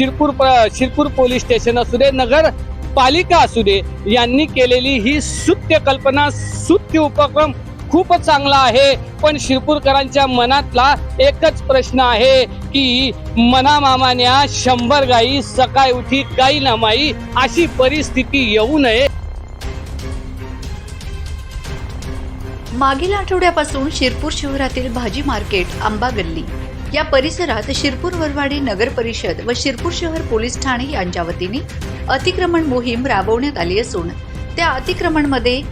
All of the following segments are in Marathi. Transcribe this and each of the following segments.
शिरपूर प- शिरपूर पोलीस स्टेशन असू दे नगर पालिका असू दे यांनी केलेली ही सुत्य कल्पना सुत्य उपक्रम खूपच चांगला आहे. पण शिरपूरकरांच्या मनातला एकच प्रश्न आहे की मनामामान्या शंभर गाई सकाळी उठी गाई नमाई अशी परिस्थिती येऊ नये. मागील आठवड्यापासून शिरपूर शहरातील भाजी मार्केट आंबा गल्ली. या परिसरात शिरपूर वरवाडी नगर परिषद व शिरपूर शहर पोलीस ठाणे यांच्या वतीने अतिक्रमण मोहीम राबवण्यात आली असून त्या अतिक्रमणमध्ये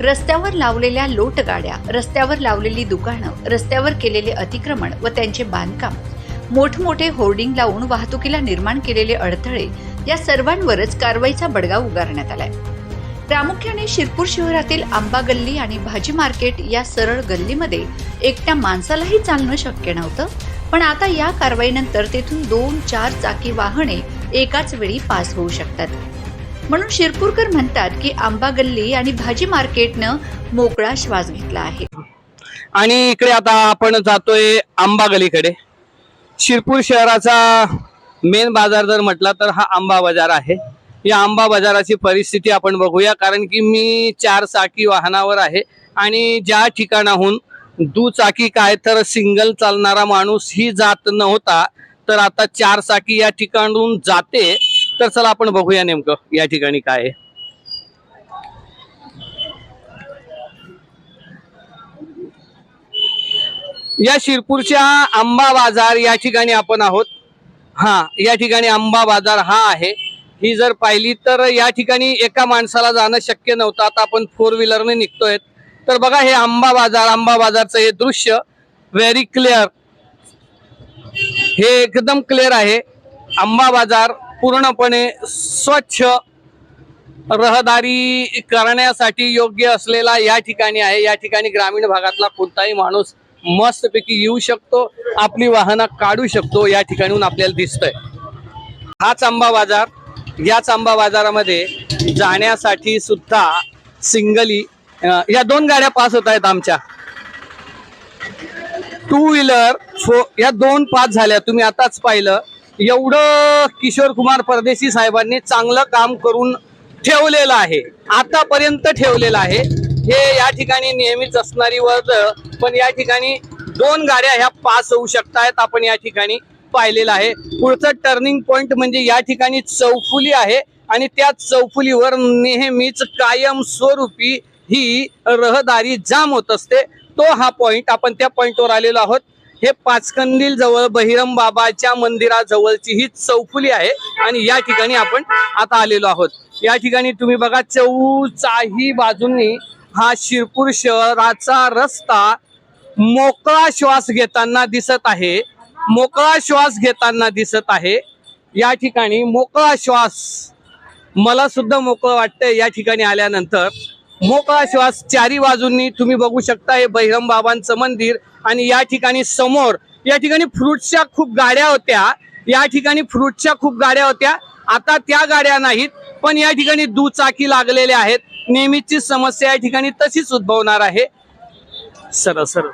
रस्त्यावर लावलेल्या लोटगाड्या रस्त्यावर लावलेली दुकानं रस्त्यावर केलेले अतिक्रमण व त्यांचे बांधकाम मोठमोठे होर्डिंग लावून वाहतुकीला निर्माण केलेले अडथळे या सर्वांवरच कारवाईचा बडगा उगारण्यात आलाय. प्रामुख्याने शिरपूर शहरातील आंबा गल्ली आणि भाजी मार्केट या सरळ गल्लीमध्ये एकट्या माणसालाही चालणं शक्य नव्हतं पण आता या कारवाईनंतर तेथून दोन चार चाकी वाहने एकाच वेळी पास होऊ शकतात. म्हणून शिरपूरकर म्हणतात की आंबा गल्ली आणि भाजी मार्केटनं मोकळा श्वास घेतला आहे. आणि इकडे आता आपण जातोय आंबा गलीकडे शिरपूर शहराचा मेन बाजार जर म्हटला तर हा आंबा बाजार आहे. या आंबा बाजाराची परिस्थिती आपण बघूया कारण की मी चार चाकी वाहनावर आहे आणि ज्या ठिकाणाहून दुचाकी काय तर सिंगल चालणारा माणूस ही जात नव्हता तर आता चार चाकी या ठिकाणून जाते. तर चला आपण बघूया नेमकं या ठिकाणी काय आहे. या शिरपूरच्या आंबा बाजार या ठिकाणी आपण आहोत. हा या ठिकाणी आंबा बाजार हा आहे. ही जर पाहिली तर या ठिकाणी एका माणसाला जाणं शक्य नव्हतं. आता आपण फोर व्हीलरने निघतोय तर बघा हे आंबा बाजार आंबा बाजारचं हे दृश्य व्हेरी क्लिअर हे एकदम क्लिअर आहे. आंबा बाजार पूर्णपणे स्वच्छ रहदारी करण्यासाठी योग्य असलेला या ठिकाणी आहे. या ठिकाणी ग्रामीण भागातला कोणताही माणूस मस्तपैकी येऊ शकतो आपली वाहनं काढू शकतो या ठिकाणून आपल्याला दिसतंय. हाच आंबा बाजार. याच आंबा बाजारामध्ये जाण्यासाठी सुद्धा सिंगली या दोन गाड्या पास होत आहेत आमच्या. टू व्हीलर फो या दोन पास झाल्या. तुम्ही आताच पाहिलं. एवढं किशोर कुमार परदेशी साहेबांनी चांगलं काम करून ठेवलेलं आहे. आतापर्यंत ठेवलेलं आहे. हे या ठिकाणी नेहमीच असणारी वर्द पण या ठिकाणी दोन गाड्या ह्या पास होऊ शकतायत आपण या ठिकाणी पाहिलेलं आहे. पुढचं टर्निंग पॉइंट म्हणजे या ठिकाणी चौफुली आहे आणि त्या चौफुलीवर नेहमीच कायमस्वरूपी ही रहदारी जाम होत असते. तो हा पॉइंट आपण त्या पॉइंटवर आलेलो आहोत. हे पाचकंदील जवळ बहिरम बाबाच्या मंदिराजवळची ही चौफुली आहे आणि या ठिकाणी आपण आता आलेलो आहोत. या ठिकाणी तुम्ही बघा चौचाही बाजूंनी हा शिरपूर शहराचा रस्ता मोकळा श्वास घेताना दिसत आहे. मोकळा श्वास घेताना दिसत आहे. या ठिकाणी मोकळा श्वास मला सुद्धा मोकळं वाटतंय या ठिकाणी आल्यानंतर. मोकळा श्वास चारी बाजूंनी तुम्ही बघू शकता हे बहिरम बाबांचं मंदिर. आणि या ठिकाणी समोर या ठिकाणी फ्रुट्सच्या खूप गाड्या होत्या. या ठिकाणी फ्रुट्सच्या खूप गाड्या होत्या. आता त्या गाड्या नाहीत पण या ठिकाणी दुचाकी लागलेल्या आहेत. नेहमीची समस्या या ठिकाणी तशीच उद्भवणार आहे. सर सर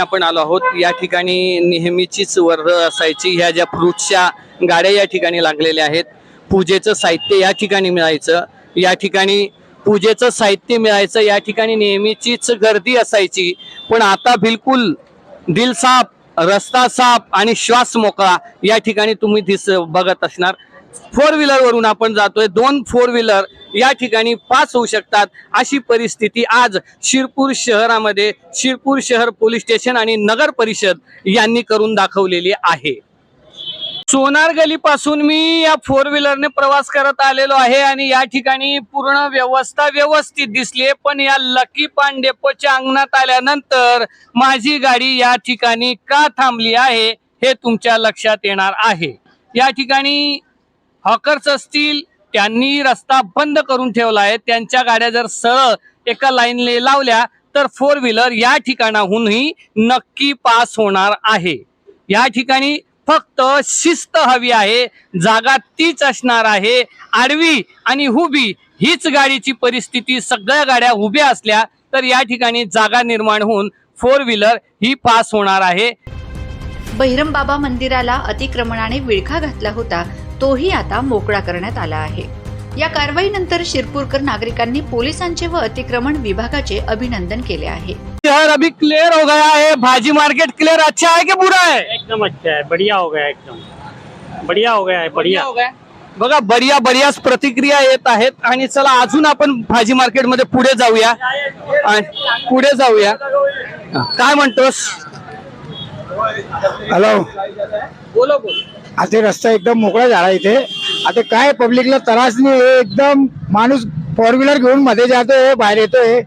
आपण आलो आहोत या ठिकाणी नेहमीचीच वर्ध असायची. ह्या ज्या फ्रूटच्या गाड्या या ठिकाणी लागलेल्या आहेत. पूजेचं साहित्य या ठिकाणी मिळायचं. या ठिकाणी पूजेचं साहित्य मिळायचं या ठिकाणी नेहमीचीच गर्दी असायची. पण आता बिलकुल दिल साफ रस्ता साफ आणि श्वास मोकळा या ठिकाणी तुम्ही दिस बघत असणार. फोर व्हीलर वरून आपण जातोय. दोन फोर व्हीलर या ठिकाणी पास होऊ शकतात. अशी परिस्थिती आज शिरपूर शहरामध्ये शिरपूर शहर पोलीस स्टेशन आणि नगर परिषद यांनी करून दाखवलेली आहे. सोनार गलीपासून मी या फोर व्हीलरने प्रवास करत आलेलो आहे आणि या ठिकाणी पूर्ण व्यवस्था व्यवस्थित दिसली पण या लकी पान डेपोच्या अंगणात आल्यानंतर माझी गाडी या ठिकाणी का थांबली आहे हे तुमच्या लक्षात येणार आहे. या ठिकाणी हॉकर्स असतील त्यांनी रस्ता बंद करून ठेवला आहे. त्यांच्या गाड्या जर सरळ एका लाईनने लावल्या तर फोर व्हीलर या ठिकाणाहूनही नक्की पास होणार आहे. या ठिकाणी फक्त शिस्त हवी आहे जागा तीच असणार आहे. आडवी आणि हुबी हीच गाडीची परिस्थिती सगळ्या गाड्या उभ्या असल्या तर या ठिकाणी जागा निर्माण होऊन फोर व्हीलर ही पास होणार आहे. बहिरमबाबा मंदिराला अतिक्रमणाने विळखा घातला होता तोही आता मोकळा करण्यात आला आहे. या कारवाईनंतर शिरपूरकर नागरिकांनी पोलिसांचे व अतिक्रमण विभागाचे अभिनंदन केले आहे. शहर अभी क्लियर हो गया है। भाजी मार्केट क्लियर अच्छा है कि बुरा है? एकदम अच्छा है। बढ़िया हो गया एकदम। बढ़िया हो गया है बढ़िया। हो गया। बघा बढिया बढियाच प्रतिक्रिया येत आहेत आणि चला अजून आपण भाजी मार्केटमध्ये पुढे जाऊया. आणि पुढे जाऊया. काय म्हणतोस? हॅलो बोलो बोल. आता रस्ता एकदम मोकळा झाला इथे. आता काय पब्लिकला त्रास नाही आहे एकदम माणूस फोर व्हीलर घेऊन मध्ये जातोय बाहेर येतोय.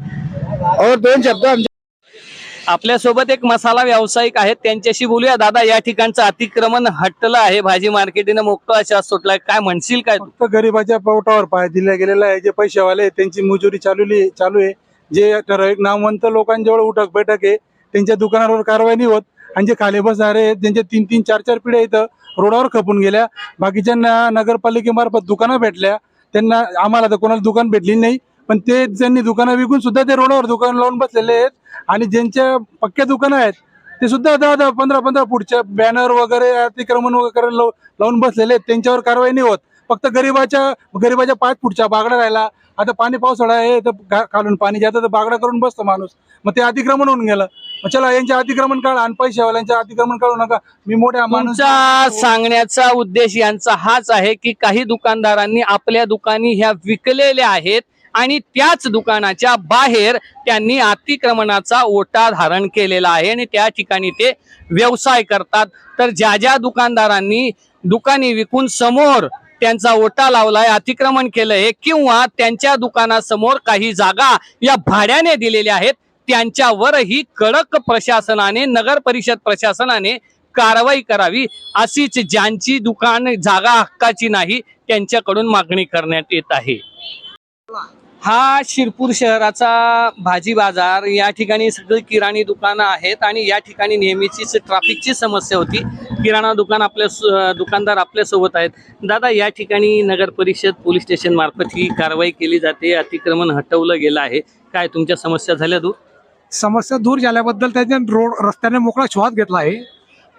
और दोन शब्द आमचे आपल्यासोबत एक मसाला व्यावसायिक आहेत त्यांच्याशी बोलूया. दादा या ठिकाणचं अतिक्रमण हटलं आहे. भाजी मार्केटीनं मोकळा श्वास सुटलाय. काय म्हणशील काय तू? फक्त गरिबाच्या पोटावर पाय दिला गेलेला आहे जे पैसेवाले त्यांची मुजुरी चालू चालू आहे. जे ठराविक नामवंत लोकांजवळ उठक बैठक आहे त्यांच्या दुकानावर कारवाई नाही होत. आणि जे खाली बसणारे आहेत तीन तीन चार चार पिढ्या इथं रोडावर खपून गेल्या. बाकीच्यांना नगरपालिकेमार्फत दुकानं भेटल्या. त्यांना आम्हाला तर कोणाला दुकान भेटली नाही. पण ते त्यांनी दुकानं विकून सुद्धा ते रोडावर दुकान लावून बसलेले आहेत. आणि ज्यांच्या पक्क्या दुकानं आहेत ते सुद्धा दहा दहा पंधरा पंधरा फुटच्या बॅनर वगैरे अतिक्रमण वगैरे लावून बसलेले आहेत. त्यांच्यावर कारवाई नाही होत. फक्त गरीबाच्या गरीबाच्या पाच फुटच्या बागडा राहिला. आता पाणी पावसाळा आहे तर खालून पाणी जातं तर बागडा करून बसतो माणूस. मग ते अतिक्रमण होऊन गेलं. मग चला यांचे अतिक्रमण काढा आणि पैशावाल्यांचे अतिक्रमण काढू नका. मी मोठ्या माणूस सांगण्याचा उद्देश यांचा हाच आहे की काही दुकानदारांनी आपल्या दुकानी ह्या विकलेल्या आहेत आणि त्याच दुकानाच्या बाहेर त्यांनी अतिक्रमणाचा ओटा धारण केलेला आहे आणि त्या ठिकाणी ते व्यवसाय करतात. तर ज्या ज्या दुकानदारांनी दुकानी विकून समोर त्यांचा ओटा लावलाय अतिक्रमण केलंय किंवा त्यांच्या दुकानासमोर काही जागा या भाड्याने दिलेल्या आहेत त्यांच्यावरही कडक प्रशासनाने नगर परिषद प्रशासनाने कारवाई करावी अशीच ज्यांची दुकान जागा हक्काची नाही त्यांच्याकडून मागणी करण्यात येत आहे. हा शिरपूर शहराचा भाजी बाजार. या ठिकाणी सगळी किराणी दुकानं आहेत आणि या ठिकाणी नेहमीचीच ट्रॅफिकची समस्या होती. किराणा दुकान आपल्या दुकानदार आपल्यासोबत आहेत. दादा या ठिकाणी नगर परिषद पोलीस स्टेशन मार्फत ही कारवाई केली जाते. अतिक्रमण हटवलं गेलं आहे. काय तुमच्या समस्या झाल्या दूर? समस्या दूर झाल्याबद्दल त्यांनी रोड रस्त्याने मोकळा श्वास घेतला आहे.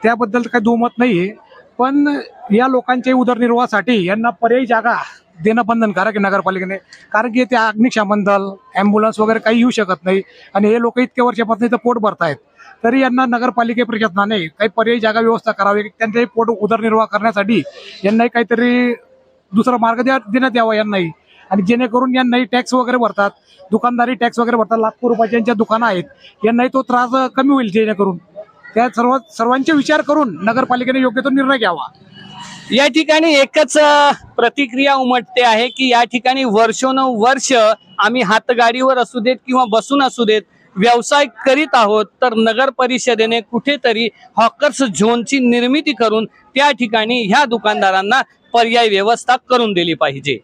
त्याबद्दल काही दुमत नाही आहे पण या लोकांच्या उदरनिर्वाहासाठी यांना पर्यायी जागा देणं बंधनकारक आहे नगरपालिकेने. कारण की ते अग्निशमन दल ॲम्ब्युलन्स वगैरे काही येऊ शकत नाही. आणि हे लोक इतक्या वर्षापासून इथं पोट भरतायत. तरी यांना नगरपालिके प्रशासनाने काही पर्यायी जागा व्यवस्था करावी. त्यांचे पोट उदरनिर्वाह करण्यासाठी यांनाही काहीतरी दुसरा मार्ग द्या देण्यात यावा यांनाही. आणि जेणेकरून यांनाही टॅक्स वगैरे भरतात. दुकानदारी टॅक्स वगैरे भरतात. लाखो रुपयाच्या दुकानं आहेत. यांनाही तो त्रास कमी होईल जेणेकरून. त्या सर्व सर्वांचे विचार करून नगरपालिकेने योग्य तो निर्णय घ्यावा. या ठिकाणी एकच प्रतिक्रिया उमटते आहे की या ठिकाणी वर्षोनुवर्ष आम्ही हातगाडीवर असू देत किंवा बसून असू देत व्यवसाय करीत आहोत तर नगर परिषदेने कुठेतरी हॉकर्स झोनची निर्मिती करून त्या ठिकाणी ह्या दुकानदारांना पर्याय व्यवस्था करून दिली पाहिजे.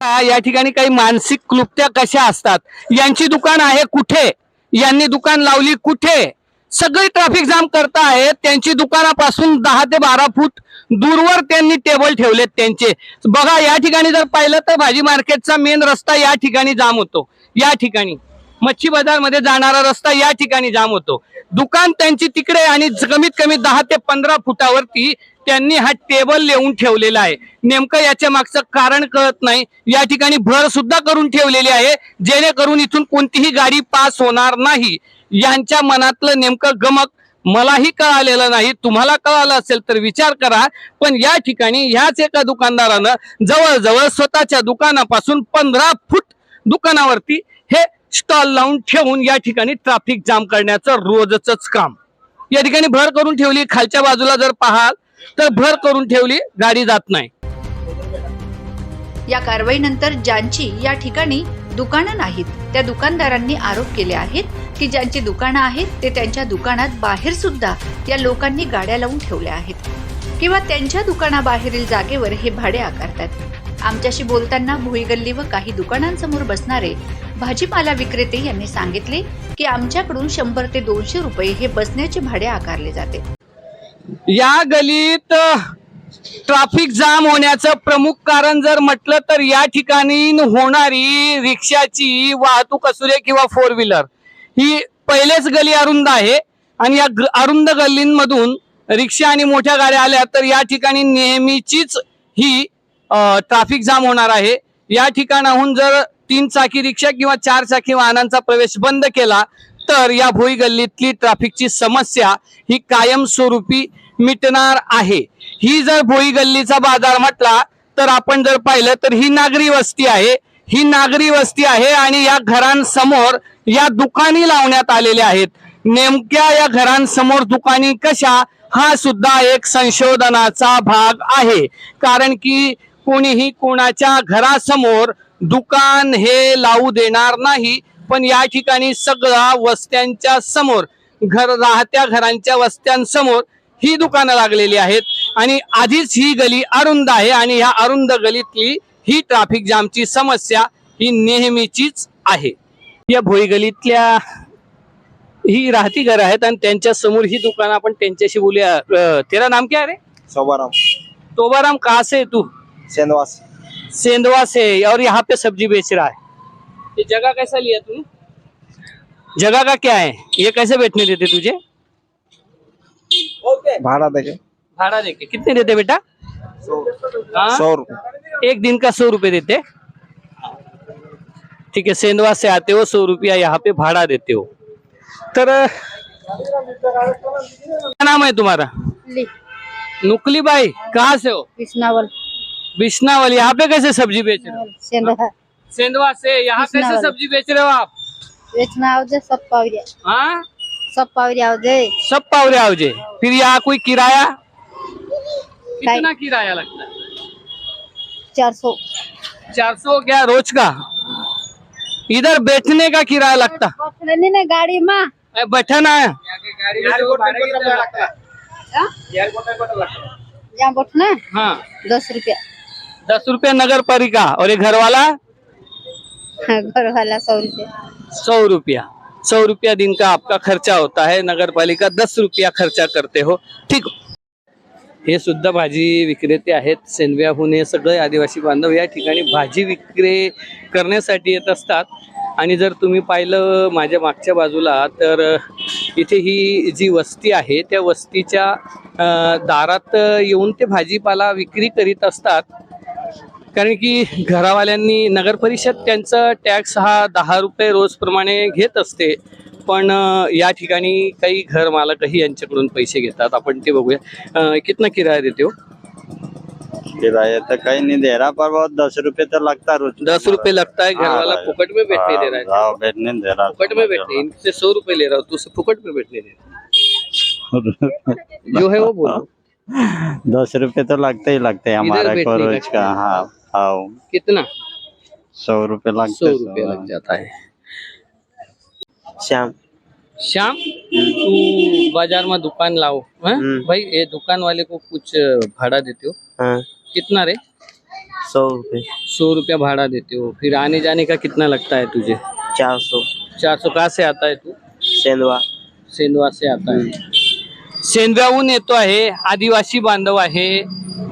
या ठिकाणी काही मानसिक क्लुप्त्या कशा असतात? यांची दुकान आहे कुठे? यांनी दुकान लावली कुठे? सगळी ट्रॅफिक जाम करता त्यांची दुकानापासून दहा ते बारा फूट दूरवर त्यांनी टेबल ठेवलेत त्यांचे. बघा या ठिकाणी जर पाहिलं तर भाजी मार्केटचा मेन रस्ता या ठिकाणी जाम होतो. या ठिकाणी. मच्छी बाजारमध्ये जाणारा रस्ता या ठिकाणी जाम होतो. दुकान त्यांची तिकडे आणि कमीत कमी दहा ते पंधरा फुटावरती त्यांनी हा टेबल लिहून ठेवलेला आहे. नेमकं याच्या मागचं कारण कळत नाही. या ठिकाणी भर सुद्धा करून ठेवलेली आहे जेणेकरून इथून कोणतीही गाडी पास होणार नाही. यांच्या मनातलं नेमकं गमक मलाही कळालेलं नाही. तुम्हाला कळालं असेल तर विचार करा. पण या ठिकाणी ह्याच एका दुकानदारानं जवळजवळ स्वतःच्या दुकानापासून पंधरा फूट दुकानावरती हे स्टॉल लावून ठेवून या ठिकाणी ट्रॅफिक जाम करण्याचं रोजच काम. या ठिकाणी भर करून ठेवली. खालच्या बाजूला जर पाहाल तर भर करून ठेवली. गाडी जात नाही. या कारवाईनंतर ज्यांची या ठिकाणी दुकानं नाहीत त्या दुकानदारांनी आरोप केले आहेत. की ज्यांची दुकानं आहेत ते त्यांच्या दुकानात बाहेर सुद्धा या लोकांनी गाड्या लावून ठेवल्या आहेत. किंवा त्यांच्या दुकानाबाहेरील जागेवर हे भाडे आकारतात. आमच्याशी बोलताना भुईगल्ली व काही दुकानांसमोर बसणारे भाजीपाला विक्रेते यांनी सांगितले की आमच्याकडून शंभर ते दोनशे रुपये हे बसण्याचे भाडे आकारले जाते. या गलीत ट्रॅफिक जाम होण्याचं प्रमुख कारण जर म्हटलं तर या ठिकाणी होणारी रिक्षाची वाहतूक असू दे किंवा फोर व्हीलर ही पहिलेच गली अरुंद आहे. आणि या ग- अरुंद गल्लींमधून रिक्षा आणि मोठ्या गाड्या आल्या तर या ठिकाणी नेहमीचीच ही ट्रॅफिक जाम होणार आहे. या ठिकाणाहून जर तीन चाकी रिक्षा किंवा चार चाकी वाहनांचा प्रवेश बंद केला तर या भोई गल्लीतली ट्रॅफिकची समस्या ही कायमस्वरूपी मिटणार आहे. ही जर भोई गल्लीचा बाजार म्हटला तर आपण जर पाहिलं तर ही नागरी वस्ती आहे. ही नागरी वस्ती आहे आणि या घरांसमोर या दुकानी लावण्यात आलेल्या आहेत. नेमक्या या घरांसमोर दुकानी कशा? हा सुद्धा एक संशोधनाचा भाग आहे. कारण की कोणीही कोणाच्या घरासमोर दुकान हे लावू देणार नाही पण या ठिकाणी सगळा वस्त्यांच्या समोर घर राहत्या घरांच्या वस्त्यांसमोर ही दुकानं लागलेली आहेत. आणि आधीच ही गली अरुंद आहे आणि ह्या अरुंद गलीतली ही ट्रॅफिक जामची समस्या ही नेहमीचीच आहे. या भोई गलीतल्या ही राहती घर आहेत आणि त्यांच्यासमोर ही दुकानं आपण त्यांच्याशी बोलूया. अं, तेरा नाम क्या है रे? सोबाराम. तोबाराम कहाँ से है तू? सेंदवास. सेंधवा से और यहाँ पे सब्जी बेच रहा है। ये जगह कैसा लिया तूने? जगह का क्या है? ये कैसे बैठने देते तुझे? भाड़ा देखे भाड़ा देके। कितने देते बेटा? हाँ? सौ रुपये। एक दिन का सौ रुपए देते? ठीक है सेंधवा से आते हो सौ रुपया यहाँ पे भाड़ा देते हो। तर क्या नाम है तुम्हारा? नुकली भाई कहाँ से हो? कृष्णावल बिश्नावल यहाँ पे कैसे सब्ज़ी बेच रहे हो? सेंधवा। से यहाँ कैसे सब्ज़ी बेच रहे हो आप? आओ सब पावरिया हाँ? सब पावरिया आओ सब पावरे आवजे फिर यहाँ कोई किराया? कितना किराया लगता है? चार सौ। चार सौ क्या रोज का। इधर बैठने का किराया लगता। नहीं गाड़ी में। बैठना है? यहाँ बैठना हाँ? दस रुपया। दस रुपया नगर पालिका और ये घर वाला हाँ, घर वाला सौ रुपया। सौ रुपया। सौ रुपया दिन का आपका खर्चा होता है। नगर पालिका दस रुपया खर्चा करते हो। ठीक। हे सुद्धा भाजी विक्रेते आहेत सेंदव्याहून हे सगळे आदिवासी बांधव या ठिकाणी भाजी विक्रे करण्यासाठी येत असतात. आणि जर तुम्ही पाहिलं माझ्या मागच्या बाजूला तर इथे ही जी वस्ती आहे त्या वस्तीच्या दारात येऊन ते भाजीपाला विक्री करीत असतात. कारण की घरावाल्यांनी नगरपरिषद त्यांचा टॅक्स हा दहा रुपये रोजप्रमाणे घेत असते. पण या ठिकाणी काही घर मालकही यांच्याकडून पैसे घेतात. आपण ते बघूया. कितना किराया देते हो? किराया तो कहीं नहीं दे रहा पर बहुत दस रुपये तो लगता है रोज दस रुपए लगता है घर वाला भाई। फुकट में बैठने दे रहा है. बैठने नहीं दे रहा फुकट में बैठने इनसे सौ रुपए ले रहा हूँ तू उसे फुकट में बैठने दे रहा। जो है वो बोलो। दस रुपये तो लगते ही लगते हैं हमारा को का रोज का हाँ कितना? सौ रुपये लगते रुपये है। श्याम. श्याम तू बाजार में दुकान लाओ हैं? हम्म। भाई ये दुकान वाले को कुछ भाड़ा देते हो. हाँ. कितना रे? सौ रुपये. सौ रुपया भाड़ा देते हो. फिर आने जाने का कितना लगता है तुझे? चार सौ. चार सौ कहाँ से आता है तू? सेंदवा सेंधवा से आता है. सेंधव्याहून येतो आहे आदिवासी बांधव आहे.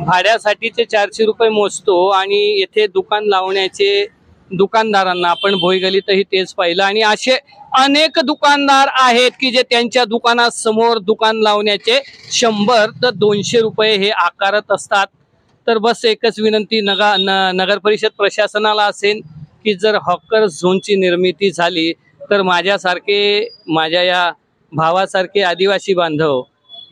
भाड्यासाठीचे चारशे रुपये मोजतो आणि येथे दुकान लावण्याचे दुकानदारांना आपण भोईगलीतही तेच पाहिलं. आणि असे अनेक दुकानदार आहेत की जे त्यांच्या दुकानासमोर दुकान लावण्याचे शंभर तर दोनशे रुपये हे आकारत असतात. तर बस एकच विनंती नगा न नगर परिषद प्रशासनाला असेल की जर हॉकर झोनची निर्मिती झाली तर माझ्यासारखे माझ्या या भावासारखे आदिवासी बांधव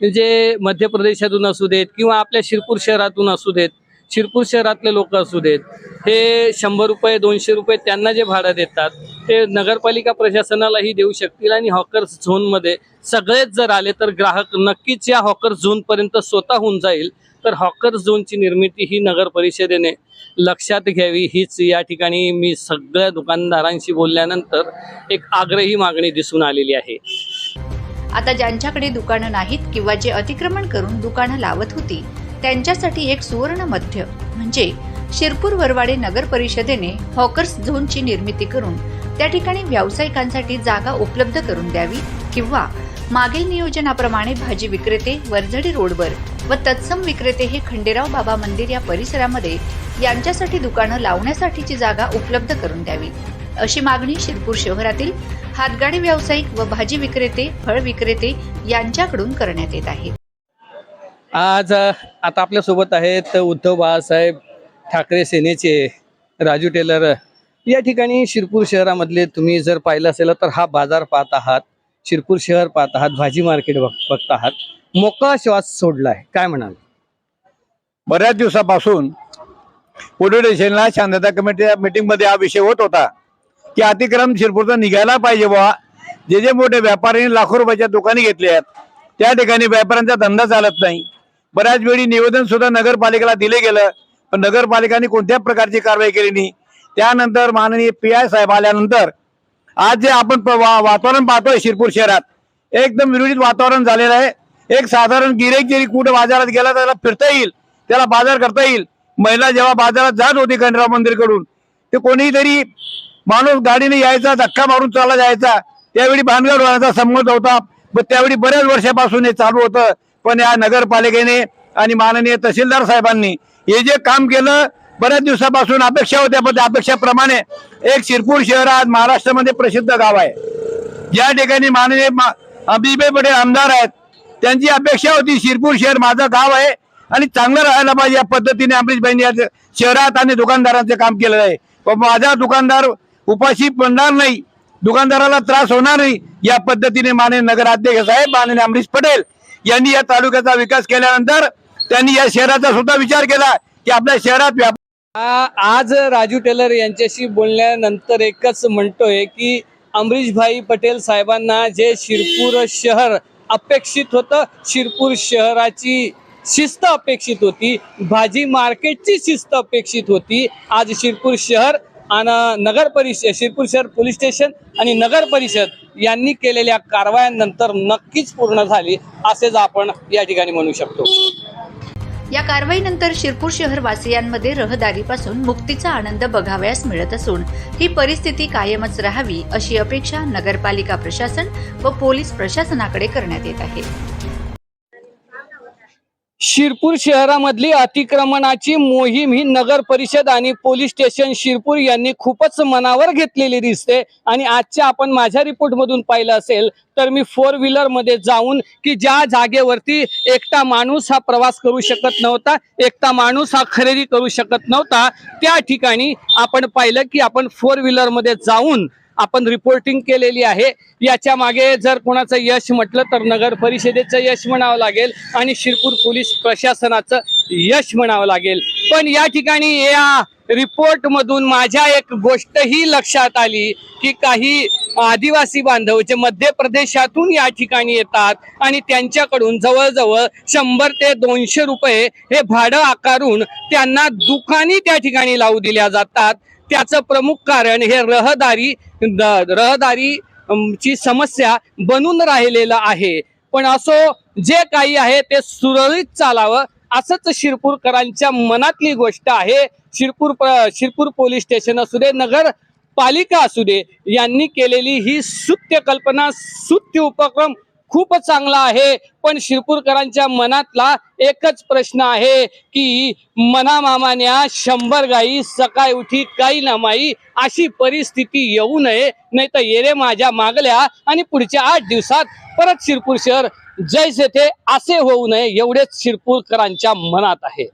जे मध्य प्रदेशातून असू देत किंवा आपल्या शिरपूर शहरातून असू देत शिरपूर शहरातले लोक असू देत हे शंभर रुपये दोनशे रुपये त्यांना जे भाडं देतात ते नगरपालिका प्रशासनालाही देऊ शकतील आणि हॉकर्स झोनमध्ये सगळेच जर आले तर ग्राहक नक्कीच या हॉकर्स झोनपर्यंत स्वतः होऊन जाईल. तर हॉकर्स झोनची निर्मिती ही नगर परिषदेने लक्षात घ्यावी. हीच या ठिकाणी मी सगळ्या दुकानदारांशी बोलल्यानंतर एक आग्रही मागणी दिसून आलेली आहे. आता ज्यांच्याकडे दुकानं नाहीत किंवा जे अतिक्रमण करून दुकानं लावत होती त्यांच्यासाठी एक सुवर्ण मध्य म्हणजे शिरपूर वरवाडे नगर परिषदेने हॉकर्स झोनची निर्मिती करून त्या ठिकाणी व्यावसायिकांसाठी जागा उपलब्ध करून द्यावी किंवा मागील नियोजनाप्रमाणे भाजी विक्रेते वरझडी रोडवर व तत्सम विक्रेते हे खंडेराव बाबा मंदिर या परिसरामध्ये यांच्यासाठी दुकानं लावण्यासाठीची जागा उपलब्ध करून द्यावी. अशी मागणी शिरपूर शहरातील हातगाडी व्यावसायिक व भाजी विक्रेते फळ विक्रेते यांच्याकडून करण्यात येत आहे. आज आता आपल्यासोबत आहेत उद्धव बाळासाहेब ठाकरे सेनेचे राजू टेलर. या ठिकाणी शिरपूर शहरामधले तुम्ही जर पाहिलं असेल तर हा बाजार पाहत आहात. शिरपूर शहर पाहत आहात भाजी मार्केट बघत आहात. मोका श्वास सोडलाय काय म्हणाल? बऱ्याच दिवसापासून पोलीस स्टेशनला शांतता कमिटी मिटिंगमध्ये हा विषय होत होता. की अतिक्रम शिरपूरचा निघायला पाहिजे बुवा. जे जे मोठे व्यापाऱ्यांनी लाखो रुपयाच्या दुकाने घेतल्या आहेत त्या ठिकाणी व्यापाऱ्यांचा धंदा चालत नाही. बऱ्याच वेळी निवेदन सुद्धा नगरपालिकेला दिले गेलं पण नगरपालिकांनी कोणत्या प्रकारची कारवाई केली नाही. त्यानंतर माननीय पी आय साहेब आल्यानंतर आज जे आपण वा- वातावरण पाहतोय शिरपूर शहरात एकदम विरोधित वातावरण झालेलं आहे. एक साधारण गिरेक जरी कुठं बाजारात गेला त्याला फिरता येईल त्याला बाजार करता येईल. महिला जेव्हा बाजारात जात होती खंडराव मंदिरकडून ते कोणीही तरी माणूस गाडीने यायचा धक्का मारून चालला जायचा. त्यावेळी भानगड होण्याचा संबंध होता. पण त्यावेळी बऱ्याच वर्षापासून हे चालू होतं. पण या नगरपालिकेने आणि माननीय तहसीलदार साहेबांनी हे जे काम केलं बऱ्याच दिवसापासून अपेक्षा होत्या पण त्या अपेक्षाप्रमाणे एक शिरपूर शहर आज महाराष्ट्रामध्ये प्रसिद्ध गाव आहे. ज्या ठिकाणी माननीय मा- अभिजीभाई पटेल आमदार आहेत त्यांची अपेक्षा होती शिरपूर शहर माझं गाव आहे आणि चांगलं राहायला पाहिजे या पद्धतीने अमरीशभाईंनी या शहरात आणि दुकानदारांचं काम केलेलं आहे. पण माझा दुकानदार उपाशी पडणार नाही दुकानदाराला त्रास होणार नाही या पद्धतीने माननीय नगराध्यक्ष साहेब माननीय अमरीश पटेल यांनी या तालुक्याचा विकास केल्यानंतर त्यांनी या शहराचा सुद्धा विचार केला की आपल्या शहरात आज राजू टेलर यांच्याशी बोलल्यानंतर एकच म्हणतोय की अमरीशभाई पटेल साहेबांना जे शिरपूर शहर अपेक्षित होतं शिरपूर शहराची शिस्त अपेक्षित होती भाजी मार्केटची शिस्त अपेक्षित होती. आज शिरपूर शहर आणि नगर परिषद शिरपूर शहर पोलीस स्टेशन आणि नगर परिषद यांनी केलेल्या कारवायांनंतर नक्कीच पूर्ण झाली असेच आपण या ठिकाणी म्हणू शकतो. या कारवाईनंतर शिरपूर शहरवासियांमध्ये रहदारीपासून मुक्तीचा आनंद बघावयास मिळत असून ही परिस्थिती कायमच राहावी अशी अपेक्षा नगरपालिका प्रशासन व पोलीस प्रशासनाकडे करण्यात येत आहे. शिरपूर शहरामधली अतिक्रमणाची मोहीम ही नगर परिषद आणि पोलीस स्टेशन शिरपूर यांनी खूपच मनावर घेतलेली दिसते. आणि आजच्या आपण माझ्या रिपोर्ट मधून पाहिलं असेल तर मी फोर व्हीलरमध्ये जाऊन की ज्या जागेवरती एकटा माणूस हा प्रवास करू शकत नव्हता एकटा माणूस हा खरेदी करू शकत नव्हता त्या ठिकाणी आपण पाहिलं की आपण फोर व्हीलरमध्ये जाऊन आपण रिपोर्टिंग केलेली आहे. याच्या मागे जर कोणाचं यश म्हटलं तर नगर परिषदेचं यश म्हणावं लागेल आणि शिरपूर पोलीस प्रशासनाचं यश म्हणावं लागेल. पण या ठिकाणी या रिपोर्ट मधून माझ्या एक गोष्ट ही लक्षात आली की काही आदिवासी बांधव जे मध्य प्रदेशातून या ठिकाणी येतात आणि त्यांच्याकडून जवळजवळ शंभर ते दोनशे रुपये हे भाडं आकारून त्यांना दुकानी त्या ठिकाणी लावू दिल्या जातात. त्याचं प्रमुख कारण हे रहदारी द- रहदारी ची समस्या बनून राहिलेलं आहे. पण असो जे काही आहे ते सुरळीत चालावं असंच शिरपूरकरांच्या मनातली गोष्ट आहे. शिरपूर प- शिरपूर पोलीस स्टेशन असू दे नगर पालिका असू दे यांनी केलेली ही सुत्य कल्पना सुत्य उपक्रम खूप चांगला आहे. पण शिरपूरकरांच्या मनातला एकच प्रश्न आहे की मनामामान्या शंभर गाई सकाळी उठी काही नमाई अशी परिस्थिती येऊ नये. नाही तर येरे माझ्या मागल्या आणि पुढच्या आठ दिवसात परत शिरपूर शहर जैसे थे असे होऊ नये एवढेच शिरपूरकरांच्या मनात आहे.